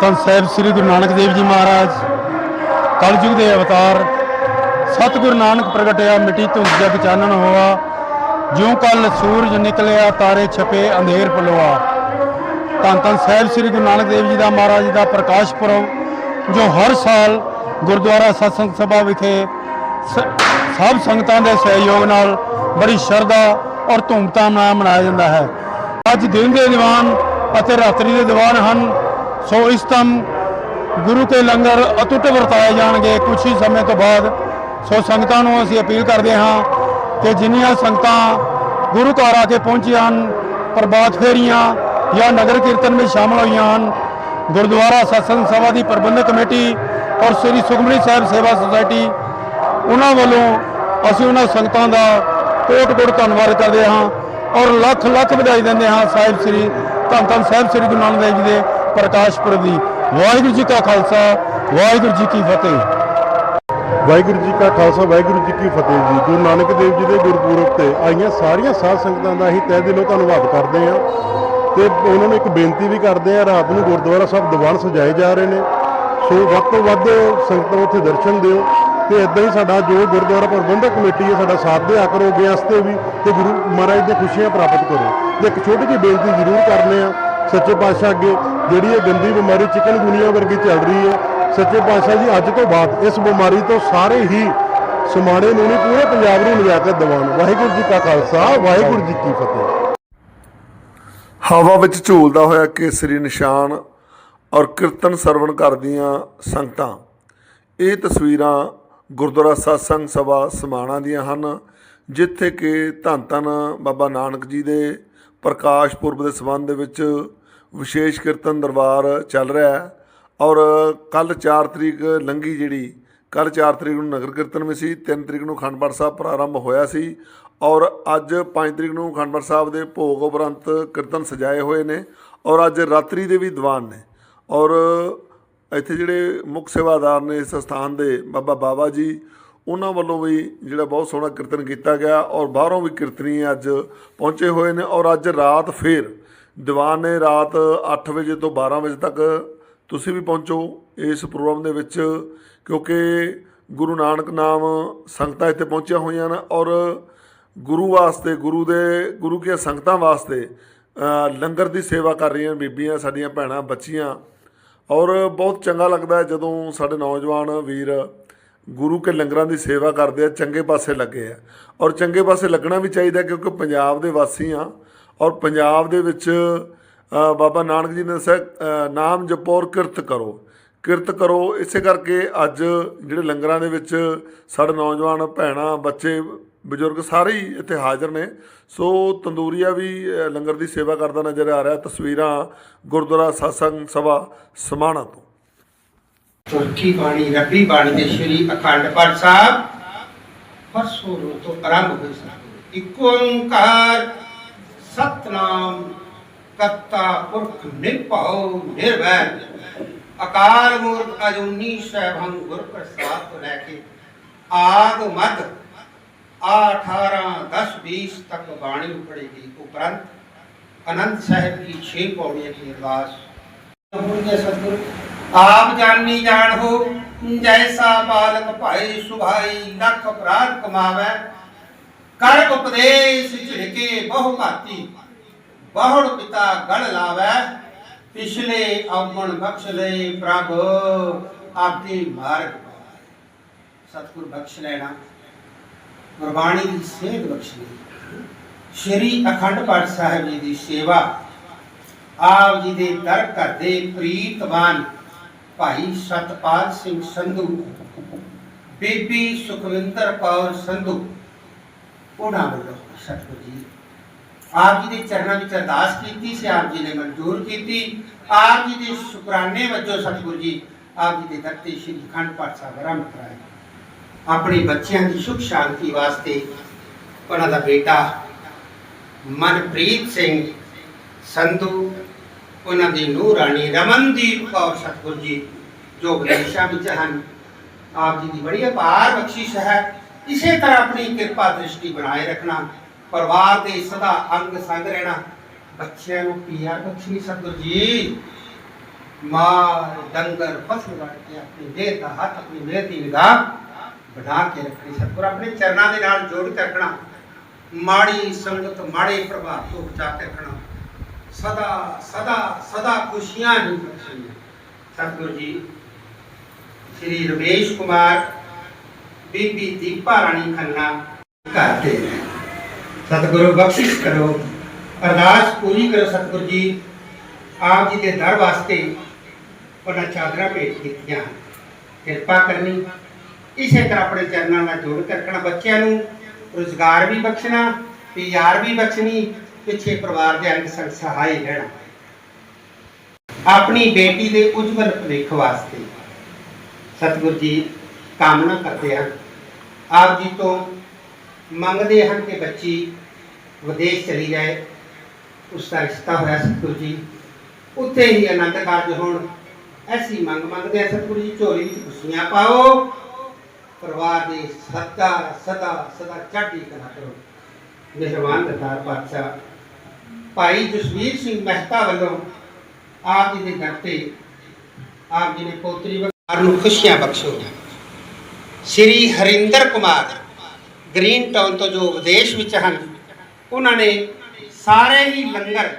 ਧੰਨ ਧੰਨ ਸਾਹਿਬ ਸ੍ਰੀ ਗੁਰੂ ਨਾਨਕ ਦੇਵ ਜੀ ਮਹਾਰਾਜ। ਕਲਯੁਗ ਦੇ ਅਵਤਾਰ ਸਤਿਗੁਰੂ ਨਾਨਕ ਪ੍ਰਗਟਿਆ, ਮਿੱਟੀ ਧੁੰਦ ਜਗ ਚਾਨਣ ਹੋਆ। ਜਿਉਂ ਕੱਲ ਸੂਰਜ ਨਿਕਲਿਆ, ਤਾਰੇ ਛਪੇ, ਅੰਧੇਰ ਪਲੋਆ। ਧੰਨ ਧੰਨ ਸਾਹਿਬ ਸ੍ਰੀ ਗੁਰੂ ਨਾਨਕ ਦੇਵ ਜੀ ਦਾ ਮਹਾਰਾਜ ਜੀ ਦਾ ਪ੍ਰਕਾਸ਼ ਪੁਰਬ, ਜੋ ਹਰ ਸਾਲ ਗੁਰਦੁਆਰਾ ਸਤਸੰਗ ਸਭਾ ਵਿਖੇ ਸ- ਸਭ ਸੰਗਤਾਂ ਦੇ ਸਹਿਯੋਗ ਨਾਲ ਬੜੀ ਸ਼ਰਧਾ ਔਰ ਧੂਮਧਾਮ ਨਾਲ ਮਨਾਇਆ ਜਾਂਦਾ ਹੈ। ਅੱਜ ਦਿਨ ਦੇ ਦੀਵਾਨ ਅਤੇ ਰਾਤਰੀ ਦੇ ਦੀਵਾਨ ਹਨ। ਸੋ ਇਸ ਤਮ ਗੁਰੂ ਕੇ ਲੰਗਰ ਅਟੁੱਟ ਵਰਤਾਏ ਜਾਣਗੇ ਕੁਝ ਹੀ ਸਮੇਂ ਤੋਂ ਬਾਅਦ। ਸੋ ਸੰਗਤਾਂ ਨੂੰ ਅਸੀਂ ਅਪੀਲ ਕਰਦੇ ਹਾਂ ਕਿ ਜਿੰਨੀਆਂ ਸੰਗਤਾਂ ਗੁਰੂ ਘਰ ਆ ਕੇ ਪਹੁੰਚੀਆਂ ਹਨ, ਪ੍ਰਭਾਤ ਫੇਰੀਆਂ ਜਾਂ ਨਗਰ ਕੀਰਤਨ ਵਿੱਚ ਸ਼ਾਮਲ ਹੋਈਆਂ ਹਨ, ਗੁਰਦੁਆਰਾ ਸਤਸੰਗ ਸਭਾ ਦੀ ਪ੍ਰਬੰਧਕ ਕਮੇਟੀ ਔਰ ਸ੍ਰੀ ਸੁਖਮਨੀ ਸਾਹਿਬ ਸੇਵਾ ਸੁਸਾਇਟੀ, ਉਹਨਾਂ ਵੱਲੋਂ ਅਸੀਂ ਉਹਨਾਂ ਸੰਗਤਾਂ ਦਾ ਕੋਟ-ਕੋਟ ਧੰਨਵਾਦ ਕਰਦੇ ਹਾਂ ਔਰ ਲੱਖ ਲੱਖ ਵਧਾਈ ਦਿੰਦੇ ਹਾਂ ਸਾਹਿਬ ਸ੍ਰੀ ਧੰਨ ਧੰਨ ਸਾਹਿਬ ਸ੍ਰੀ ਗੁਰੂ ਨਾਨਕ ਦੇਵ ਜੀ ਦੇ ਪ੍ਰਕਾਸ਼ਪੁਰ ਦੀ ਵਾਹਿਗੁਰੂ ਜੀ ਕਾ ਖਾਲਸਾ, ਵਾਹਿਗੁਰੂ ਜੀ ਕੀ ਫਤਿਹ। ਵਾਹਿਗੁਰੂ ਜੀ ਕਾ ਖਾਲਸਾ, ਵਾਹਿਗੁਰੂ ਜੀ ਕੀ ਫਤਿਹ ਜੀ। ਗੁਰੂ ਨਾਨਕ ਦੇਵ ਜੀ ਦੇ ਗੁਰਪੁਰਬ ਤੇ ਆਈਆਂ ਸਾਰੀਆਂ ਸਾਧ ਸੰਗਤਾਂ ਦਾ ਅਸੀਂ ਤਹਿ ਦਿਲੋਂ ਧੰਨਵਾਦ ਕਰਦੇ ਹਾਂ ਤੇ ਉਹਨਾਂ ਨੂੰ ਇੱਕ ਬੇਨਤੀ ਵੀ ਕਰਦੇ ਹਾਂ, ਰਾਤ ਨੂੰ ਗੁਰਦੁਆਰਾ ਸਾਹਿਬ ਦੀਵਾਨ ਸਜਾਏ ਜਾ ਰਹੇ ਨੇ। ਸੋ ਵੱਧ ਤੋਂ ਵੱਧ ਸੰਗਤਾਂ ਉੱਥੇ ਦਰਸ਼ਨ ਦਿਓ ਤੇ ਇਦਾਂ ਹੀ ਸਾਡਾ ਜੋ ਗੁਰਦੁਆਰਾ ਪ੍ਰਬੰਧਕ ਕਮੇਟੀ ਹੈ, ਸਾਡਾ ਸਾਥ ਦਿਆ ਕਰੋ ਅੱਗੇ ਵਾਸਤੇ ਵੀ ਤੇ ਗੁਰੂ ਮਹਾਰਾਜ ਦੀਆਂ ਖੁਸ਼ੀਆਂ ਪ੍ਰਾਪਤ ਕਰੋ। ਤੇ ਇੱਕ ਛੋਟੀ ਜਿਹੀ ਬੇਨਤੀ ਜ਼ਰੂਰ ਕਰਨੇ ਆ ਸੱਚੇ ਪਾਤਸ਼ਾਹ ਅੱਗੇ ਜਿਹੜੀ ਇਹ ਗੰਦੀ ਬਿਮਾਰੀ ਚਿਕਨ ਗੁਨੀਆ ਵਰਗੀ ਚੱਲ ਰਹੀ ਹੈ। ਸੱਚੇ ਪਾਤਸ਼ਾਹ ਜੀ, ਅੱਜ ਤੋਂ ਬਾਅਦ ਇਸ ਬਿਮਾਰੀ ਤੋਂ ਸਾਰੇ ਹੀ ਸਮਾਣੇ ਨੂੰ ਨਹੀਂ, ਪੂਰੇ ਪੰਜਾਬ ਨੂੰ ਨਿਜਾਤ ਦਿਵਾਉਣ। ਵਾਹਿਗੁਰੂ ਜੀ ਕਾ ਖਾਲਸਾ, ਵਾਹਿਗੁਰੂ ਜੀ ਕੀ ਫਤਿਹ। ਹਵਾ ਵਿੱਚ ਝੂਲਦਾ ਹੋਇਆ ਕੇਸਰੀ ਨਿਸ਼ਾਨ ਔਰ ਕੀਰਤਨ ਸਰਵਣ ਕਰਦੀਆਂ ਸੰਗਤਾਂ। ਇਹ ਤਸਵੀਰਾਂ ਗੁਰਦੁਆਰਾ ਸਤਸੰਗ ਸਭਾ ਸਮਾਣਾ ਦੀਆਂ ਹਨ, ਜਿੱਥੇ ਕਿ ਧੰਨ ਧੰਨ ਬਾਬਾ ਨਾਨਕ ਜੀ ਦੇ ਪ੍ਰਕਾਸ਼ ਪੁਰਬ ਦੇ ਸੰਬੰਧ ਦੇ ਵਿੱਚ ਵਿਸ਼ੇਸ਼ ਕੀਰਤਨ ਦਰਬਾਰ ਚੱਲ ਰਿਹਾ ਹੈ ਔਰ ਕੱਲ 4 ਤਰੀਕ ਲੰਗੀ ਜਿਹੜੀ ਕੱਲ 4 ਤਰੀਕ ਨੂੰ ਨਗਰ ਕੀਰਤਨ ਵਿੱਚ ਸੀ 3 ਤਰੀਕ ਨੂੰ ਅਖੰਡ ਪਾਠ ਸਾਹਿਬ ਪ੍ਰਾਰੰਭ ਹੋਇਆ ਸੀ ਔਰ ਅੱਜ 5 ਤਰੀਕ ਨੂੰ ਅਖੰਡ ਪਾਠ ਸਾਹਿਬ ਦੇ ਭੋਗ ਉਪਰੰਤ ਕੀਰਤਨ ਸਜਾਏ ਹੋਏ ਨੇ ਔਰ ਅੱਜ ਰਾਤਰੀ ਦੇ ਵੀ ਦੀਵਾਨ ਨੇ ਔਰ ਇੱਥੇ ਜਿਹੜੇ ਮੁੱਖ ਸੇਵਾਦਾਰ ਨੇ ਇਸ ਸਥਾਨ ਦੇ ਬਾਬਾ ਬਾਬਾ ਜੀ ਉਹਨਾਂ ਵੱਲੋਂ ਵੀ ਜਿਹੜਾ ਬਹੁਤ ਸੋਹਣਾ ਕੀਰਤਨ ਕੀਤਾ ਗਿਆ ਔਰ ਬਾਹਰੋਂ ਵੀ ਕੀਰਤਨੀ ਅੱਜ ਪਹੁੰਚੇ ਹੋਏ ਨੇ ਔਰ ਅੱਜ ਰਾਤ ਫੇਰ ਦੀਵਾਨ ਨੇ ਰਾਤ 8 ਵਜੇ ਤੋਂ 12 ਵਜੇ ਤੱਕ ਤੁਸੀਂ ਵੀ ਪਹੁੰਚੋ ਇਸ ਪ੍ਰੋਗਰਾਮ ਦੇ ਵਿੱਚ, ਕਿਉਂਕਿ ਗੁਰੂ ਨਾਨਕ ਨਾਮ ਸੰਗਤਾਂ ਇੱਥੇ ਪਹੁੰਚੀਆਂ ਹੋਈਆਂ ਨੇ ਔਰ ਗੁਰੂ ਵਾਸਤੇ, ਗੁਰੂ ਦੇ, ਗੁਰੂ ਦੀਆਂ ਸੰਗਤਾਂ ਵਾਸਤੇ ਲੰਗਰ ਦੀ ਸੇਵਾ ਕਰ ਰਹੀਆਂ ਬੀਬੀਆਂ, ਸਾਡੀਆਂ ਭੈਣਾਂ, ਬੱਚੀਆਂ ਔਰ ਬਹੁਤ ਚੰਗਾ ਲੱਗਦਾ ਜਦੋਂ ਸਾਡੇ ਨੌਜਵਾਨ ਵੀਰ ਗੁਰੂ ਕੇ ਲੰਗਰਾਂ ਦੀ ਸੇਵਾ ਕਰਦੇ ਆ, ਚੰਗੇ ਪਾਸੇ ਲੱਗੇ ਆ। ਔਰ ਚੰਗੇ ਪਾਸੇ ਲੱਗਣਾ ਵੀ ਚਾਹੀਦਾ ਕਿਉਂਕਿ ਪੰਜਾਬ ਦੇ ਵਾਸੀ ਆ। ਔਰ ਪੰਜਾਬ ਦੇ ਵਿੱਚ ਬਾਬਾ ਨਾਨਕ ਜੀ ਨੇ ਦੱਸਿਆ ਨਾਮ ਜਪੋ ਔਰ ਕਿਰਤ ਕਰੋ। ਕਿਰਤ ਕਰੋ, ਇਸੇ ਕਰਕੇ ਅੱਜ ਜਿਹੜੇ ਲੰਗਰਾਂ ਦੇ ਵਿੱਚ ਸਾਡੇ ਨੌਜਵਾਨ ਭੈਣਾਂ, ਬੱਚੇ, ਬਜ਼ੁਰਗ ਸਾਰੇ ਹੀ ਇੱਥੇ ਹਾਜ਼ਰ ਨੇ। ਸੋ ਤੰਦੂਰੀਆ ਵੀ ਲੰਗਰ ਦੀ ਸੇਵਾ ਕਰਦਾ ਨਜ਼ਰ ਆ ਰਿਹਾ। ਤਸਵੀਰਾਂ ਗੁਰਦੁਆਰਾ ਸਤਸੰਗ ਸਭਾ ਸਮਾਣਾ ਤੋਂ। ਤੁਰਕੀ ਬਾਣੀ ਰੱਬੀ ਬਾਣੀ ਦੇ ਸ਼੍ਰੀ ਅਖੰਡ ਪਾਠ ਸਾਹਿਬ। ਪਰਸੋਂ ਨੂੰ ਤੋਂ ਆਰੰਭ ਹੋਈ ਸੀ। ਇੱਕ ਓੰਕਾਰ, ਸਤਨਾਮ, ਕਰਤਾ ਪੁਰਖ ਨਿਰਭਉ, ਨਿਰਵੈਰ। ਅਕਾਲ ਮੂਰਤ ਅਜੂਨੀ ਸੈਭੰ ਗੁਰ ਪ੍ਰਸਾਦ ਤੋਂ ਲੈ ਕੇ ਆਦ ਮਦ 18 10 20 ਤੱਕ ਬਾਣੀ ਪੜੇਗੀ ਉਪਰੰਤ। ਅਨੰਦ ਸਾਹਿਬ ਦੀ 6 ਪੌੜੀਆਂ ਦੀ ਅਰਦਾਸ। ਹੋਣਗੇ ਸਤਿਗੁਰ। ਆਪ ਜਾਨੀ ਜਾਣ ਹੋ, ਜੈਸਾ ਬਾਲਕ ਭਾਈ ਸੁਭਾਈ ਲੱਖ ਅਪਰਾਧ ਕਮਾਵੇ। ਕਰ ਉਪਦੇਸ਼ ਝਿੜਕੇ ਬਹੁ ਘਾਤੀ ਬਹੁੜ ਪਿਤਾ ਗੜ ਲਾਵੇ। ਪਿਛਲੇ ਆਵਣ ਬਖਸ਼ ਲੈ ਪ੍ਰਭ, ਆਪਦੀ ਮਾਰਗ ਸਤਿਗੁਰ ਬਖਸ਼ ਲੈਣਾ, ਗੁਰਬਾਣੀ ਦੀ ਸੇਧ ਬਖਸ਼ਣੀ ਸ਼੍ਰੀ ਅਖੰਡ ਪਾਠ ਸਾਹਿਬ ਜੀ ਦੀ ਸੇਵਾ, ਆਪ ਜੀ ਦੇ ਦਰ ਕਰਦੇ ਪ੍ਰੀਤਵਾਨ ਭਾਈ ਸਤਪਾਲ ਸਿੰਘ ਸੰਧੂ, ਬੀਬੀ ਸੁਖਵਿੰਦਰ ਕੌਰ ਸੰਧੂ, ਉਹਨਾਂ ਵੱਲੋਂ ਸਤਿਗੁਰੂ ਜੀ ਆਪ ਜੀ ਦੇ ਚਰਨਾਂ ਵਿੱਚ ਅਰਦਾਸ ਕੀਤੀ ਸੀ ਆਪ ਜੀ ਨੇ ਮਨਜ਼ੂਰ ਕੀਤੀ, ਆਪ ਜੀ ਦੇ ਸ਼ੁਕਰਾਨੇ ਵਜੋਂ ਸਤਿਗੁਰੂ ਜੀ ਆਪ ਜੀ ਦੇ ਦਰ ਤੇ ਸ਼੍ਰੀ ਅਖੰਡ ਪਾਠ ਸਾਹਿਬ ਆਰੰਭ ਕਰਾਇਆ ਆਪਣੇ ਬੱਚਿਆਂ ਦੀ ਸੁਖ ਸ਼ਾਂਤੀ ਵਾਸਤੇ ਉਹਨਾਂ ਦਾ ਬੇਟਾ ਮਨਪ੍ਰੀਤ ਸਿੰਘ ਸੰਧੂ ਉਹਨਾਂ ਦੀ ਨੂੰਹ ਰਾਣੀ ਰਮਨਦੀਪ ਕੌਰ ਸਤਿਗੁਰ ਜੀ, ਜੋ ਵਿਦੇਸ਼ਾਂ ਵਿੱਚ ਹਨ। ਆਪ ਜੀ ਦੀ ਬੜੀ ਅਪਾਰ ਬਖਸ਼ਿਸ਼ ਹੈ। ਇਸੇ ਤਰ੍ਹਾਂ ਆਪਣੀ ਕਿਰਪਾ ਦ੍ਰਿਸ਼ਟੀ ਬਣਾਏ ਰੱਖਣਾ, ਪਰਿਵਾਰ ਦੇ ਸਦਾ ਅੰਗ ਸੰਗ ਰਹਿਣਾ, ਬੱਚਿਆਂ ਨੂੰ ਪਿਆਰ ਬਖਸ਼ੀ ਸਤਿਗੁਰ ਜੀ। ਮਾਲ ਡੰਗਰ ਫਸਲ ਵੜ ਕੇ ਆਪਣੀ ਦੇਹ ਦਾ ਹੱਥ, ਆਪਣੀ ਮਿਹਨਤ ਦੀ ਨਿਗਾਹ ਬਣਾ ਕੇ ਰੱਖਣੀ ਸਤਿਗੁਰ। ਆਪਣੇ ਚਰਨਾਂ ਦੇ ਨਾਲ ਜੋੜ ਕੇ ਰੱਖਣਾ, ਮਾੜੀ ਸੰਗਤ, ਮਾੜੇ ਪ੍ਰਭਾਵ ਤੋਂ ਬਚਾ ਕੇ ਰੱਖਣਾ। ਸਦਾ ਸਦਾ ਸਦਾ ਖੁਸ਼ੀਆਂ ਹੀ ਬਖਸ਼ਣੀਆਂ ਸਤਿਗੁਰ ਜੀ, ਸ਼੍ਰੀ ਰਮੇਸ਼ ਕੁਮਾਰ ਬੀਬੀ ਦੀਪਾ ਰਾਣੀ ਖੰਨਾ ਕਰਦੇ ਨੇ। ਸਤਿਗੁਰੂ ਬਖਸ਼ਿਸ਼ ਕਰੋ, ਅਰਦਾਸ ਪੂਰੀ ਕਰੋ ਸਤਿਗੁਰੂ ਜੀ। ਆਪ ਜੀ ਦੇ ਦਰ ਵਾਸਤੇ ਉਹਨਾਂ ਚਾਦਰਾਂ ਭੇਟ ਕੀਤੀਆਂ। ਕਿਰਪਾ ਕਰਨੀ। ਇਸੇ ਤਰ੍ਹਾਂ ਆਪਣੇ ਚਰਨਾਂ ਨਾਲ ਜੋੜ ਕੇ ਰੱਖਣਾ, ਬੱਚਿਆਂ ਨੂੰ ਰੋਜ਼ਗਾਰ ਵੀ ਬਖਸ਼ਣਾ ਤੇ ਯਾਰ ਵੀ ਬਖਸ਼ਣੀ ਪਿੱਛੇ ਪਰਿਵਾਰ ਦੇ ਅੰਗ ਸੰਗ ਸਹਾਈ ਰਹਿਣਾ। ਆਪਣੀ ਬੇਟੀ ਦੇ ਉਜਵਲ ਭਵਿੱਖ ਵਾਸਤੇ ਸਤਿਗੁਰੂ ਜੀ ਕਾਮਨਾ ਕਰਦੇ ਹਨ। ਆਪ ਜੀ ਤੋਂ ਮੰਗਦੇ ਹਨ ਕਿ ਬੱਚੀ ਵਿਦੇਸ਼ ਚਲੀ ਜਾਏ। ਉਸ ਦਾ ਰਿਸ਼ਤਾ ਹੋਇਆ ਸਤਿਗੁਰੂ ਜੀ। ਉੱਥੇ ਹੀ ਆਨੰਦ ਕਾਰਜ ਹੋਣ। ਐਸੀ ਮੰਗ ਮੰਗਦੇ ਆ ਸਤਿਗੁਰੂ ਜੀ, ਝੋਲੀ ਵਿੱਚ ਖੁਸ਼ੀਆਂ ਪਾਓ। ਪਰਿਵਾਰ ਦੀ ਸਦਾ ਸਦਾ ਸਦਾ ਚੜ੍ਹਦੀ ਕਲਾ ਕਰੋ। ਮਿਹਰਬਾਨ ਦਤਾਰ ਪਾਤਸ਼ਾਹ ਭਾਈ ਜਸਵੀਰ ਸਿੰਘ ਮਹਿਤਾ ਵੱਲੋਂ ਆਪ ਜੀ ਦੇ ਦਰ ਤੇ ਆਪ ਜੀ ਨੇ ਪੋਤਰੀ ਵਕਾਰ ਨੂੰ ਖੁਸ਼ੀਆਂ ਬਖਸ਼ੋ ਸ਼੍ਰੀ ਹਰਿੰਦਰ ਕੁਮਾਰ ਗ੍ਰੀਨ ਟਾਊਨ ਤੋਂ ਜੋ ਵਿਦੇਸ਼ ਵਿੱਚ ਹਨ, ਉਹਨਾਂ ਨੇ ਸਾਰੇ ਹੀ ਲੰਗਰ,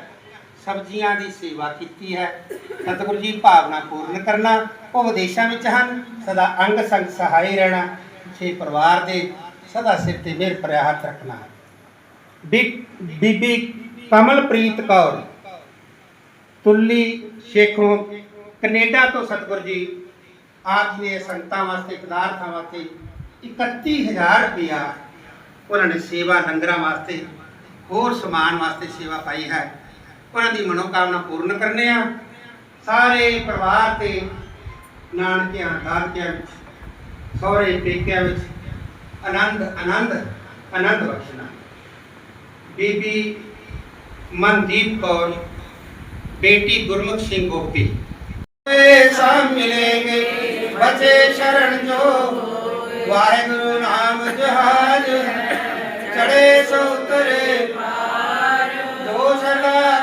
ਸਬਜ਼ੀਆਂ ਦੀ ਸੇਵਾ ਕੀਤੀ ਹੈ। ਸਤਿਗੁਰੂ ਜੀ, ਭਾਵਨਾ ਪੂਰਨ ਕਰਨਾ, ਉਹ ਵਿਦੇਸ਼ਾਂ ਵਿੱਚ ਹਨ, ਸਦਾ ਅੰਗ ਸੰਗ ਸਹਾਈ ਰਹਿਣਾ, ਛੇ ਪਰਿਵਾਰ ਦੇ ਸਦਾ ਸਿਰ ਤੇ ਮਿਹਰ ਭਰਿਆ ਰੱਖਣਾ। ਬੀ- ਬੀਬੀ ਕਮਲਪ੍ਰੀਤ ਕੌਰ। ਤੁੱਲੀ ਸ਼ੇਖੋਂ ਕੈਨੇਡਾ ਤੋਂ ਸਤਿਗੁਰੂ ਜੀ, ਆਪ ਜੀ ਨੇ ਸੰਗਤਾਂ ਵਾਸਤੇ, ਪਦਾਰਥਾਂ ਵਾਸਤੇ 31000 ਰੁਪਇਆ ਉਹਨਾਂ ਨੇ ਸੇਵਾ ਲੰਗਰਾਂ ਵਾਸਤੇ, ਹੋਰ ਸਮਾਨ ਵਾਸਤੇ ਸੇਵਾ ਪਾਈ ਹੈ। ਉਹਨਾਂ ਦੀ ਮਨੋਕਾਮਨਾ ਪੂਰਨ ਕਰਨੇ ਆ। ਸਾਰੇ ਪਰਿਵਾਰ ਤੇ ਨਾਨਕਿਆਂ, ਦਾਦਕਿਆਂ ਵਿੱਚ, ਸਹੁਰੇ, ਪੇਕਿਆਂ ਵਿੱਚ ਆਨੰਦ ਆਨੰਦ ਆਨੰਦ ਬਖਸ਼ਣਾ। ਬੀਬੀ मनदीप कौर, बेटी गुरमुख सिंह गोपी। मिलेंगे बचे शरण जो वाहेगुरु नाम जहाज़, चढ़े सो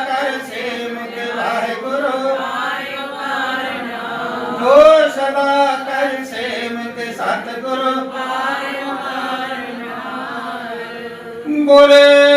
कर से वाहेगुरु। दो सदा कर से सतगुरु। बोले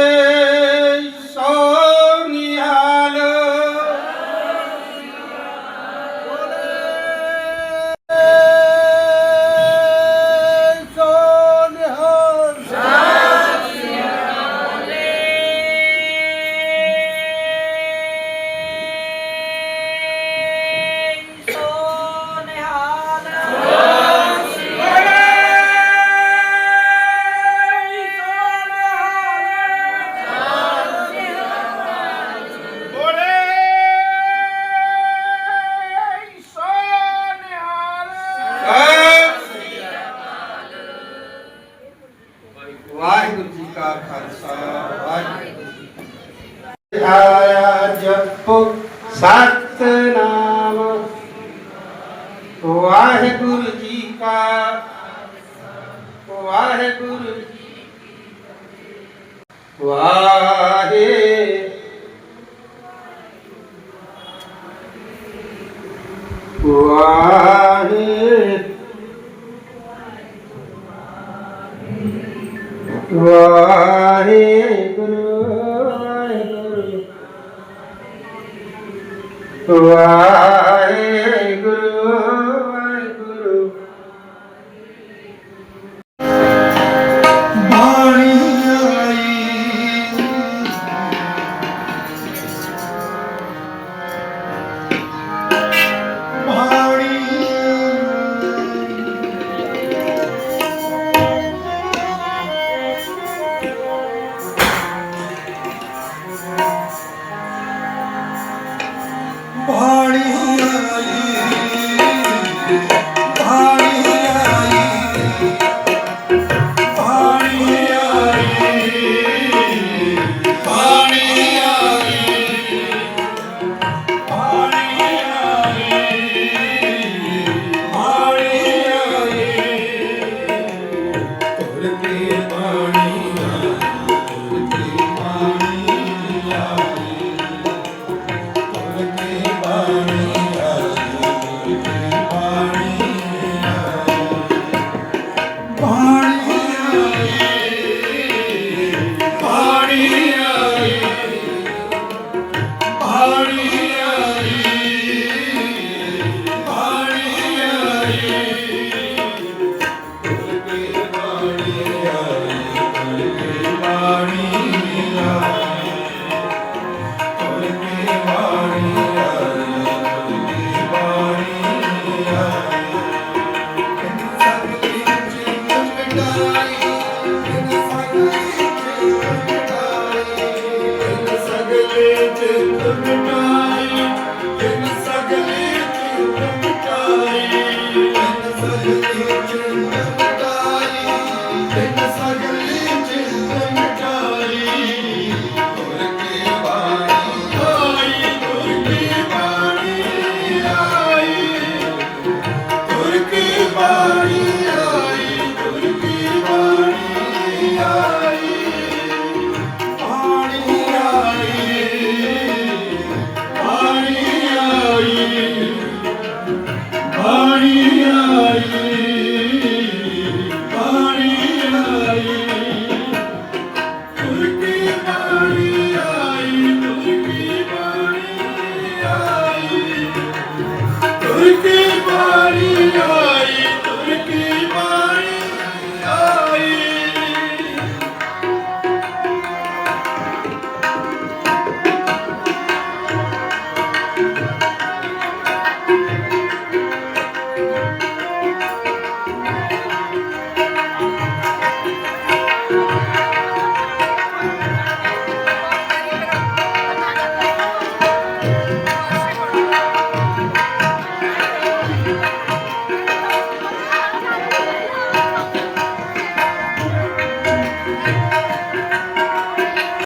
ਵਾਹਿਗੁਰੂ ਜੀ ਕਾ ਖਾਲਸਾ, ਵਾਹਿਗੁਰੂ ਜੀ ਆਇਆ ਜਪੋ ਸਤਨਾਮ। ਵਾਹਿਗੁਰੂ ਜੀ ਕਾ ਵਾਹਿਗੁਰੂ ਜੀ ਵਾਹਿ। ਵਾਹਿ। Amen.